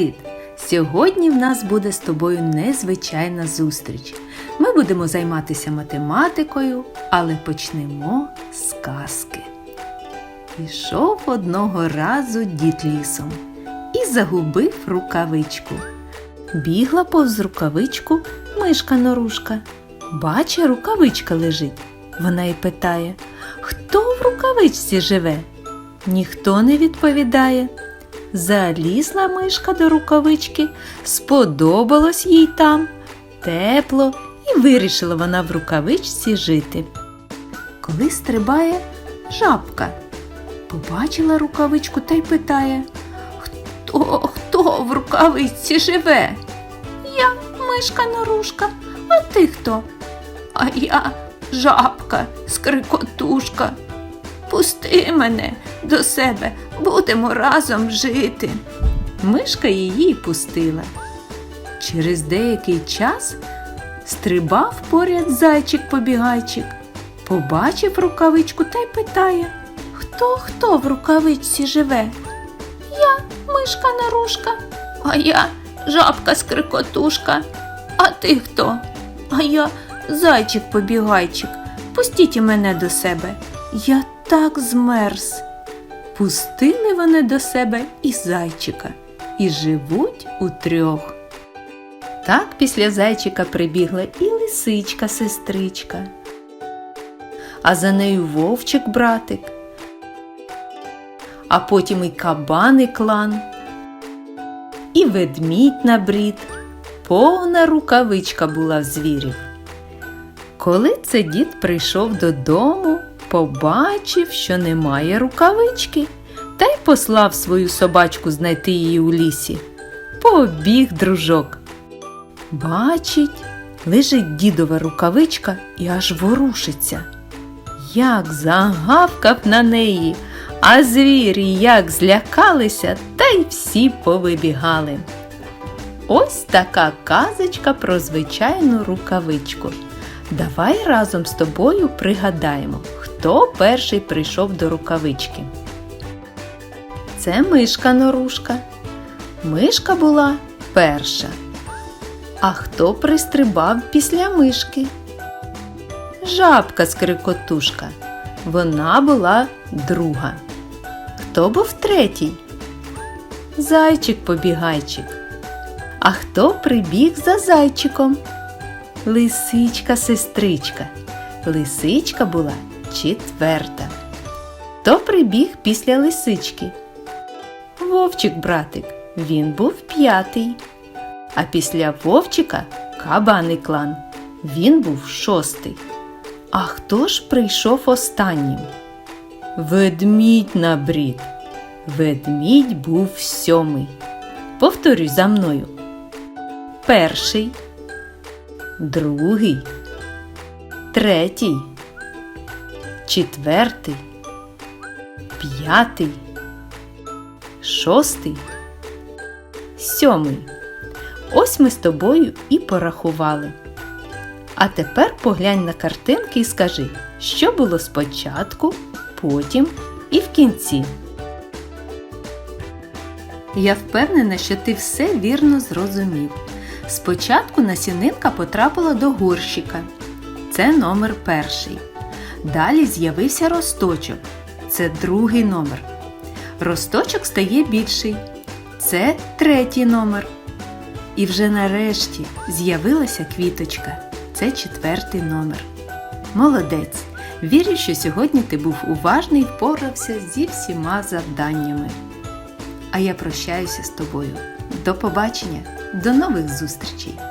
Привіт! Сьогодні в нас буде з тобою незвичайна зустріч. Ми будемо займатися математикою, але почнемо з казки. Пішов одного разу дід лісом і загубив рукавичку. Бігла повз рукавичку мишка норушка. Бачить, рукавичка лежить. Вона й питає, хто в рукавичці живе? Ніхто не відповідає. Залізла мишка до рукавички, сподобалось їй там, тепло, і вирішила вона в рукавичці жити. Коли стрибає жабка, побачила рукавичку та й питає Хто, хто в рукавичці живе? Я мишка норушка, а ти хто? А я жабка, скрикотушка. Пусти мене до себе, будемо разом жити. Мишка її пустила. Через деякий час стрибав поряд зайчик-побігайчик, побачив рукавичку та й питає Хто хто в рукавичці живе? Я мишка нарушка, а я жабка скрикотушка. А ти хто? А я зайчик-побігайчик. Пустіть мене до себе. Я так змерз. Пустили вони до себе і зайчика, і живуть утрьох. Так після зайчика прибігла і лисичка сестричка, а за нею вовчик братик, а потім і кабан і клан, і ведмідь на брід, повна рукавичка була в звірів. Коли це дід прийшов додому, побачив, що немає рукавички, та й послав свою собачку знайти її у лісі. Побіг дружок. Бачить, лежить дідова рукавичка і аж ворушиться. Як загавкав на неї, а звірі як злякалися, та й всі повибігали. Ось така казочка про звичайну рукавичку. Давай разом з тобою пригадаємо, хто перший прийшов до рукавички. Це мишка норушка. Мишка була перша. А хто пристрибав після мишки? Жабка скрикотушка. Вона була друга. Хто був третій? Зайчик-побігайчик. А хто прибіг за зайчиком? Лисичка-сестричка. Лисичка була четверта. Хто прибіг після лисички? Вовчик-братик. Він був п'ятий. А після вовчика кабаний клан. Він був шостий. А хто ж прийшов останнім? Ведмідь на брід. Ведмідь був сьомий. Повторюй за мною. Перший, другий, третій, четвертий, п'ятий, шостий, сьомий. Ось ми з тобою і порахували. А тепер поглянь на картинки і скажи, що було спочатку, потім і в кінці. Я впевнена, що ти все вірно зрозумів. Спочатку насінинка потрапила до горщика. Це номер перший. Далі з'явився росточок. Це другий номер. Росточок стає більший. Це третій номер. І вже нарешті з'явилася квіточка. Це четвертий номер. Молодець! Вірю, що сьогодні ти був уважний і впорався зі всіма завданнями. А я прощаюся з тобою. До побачення, до нових зустрічей!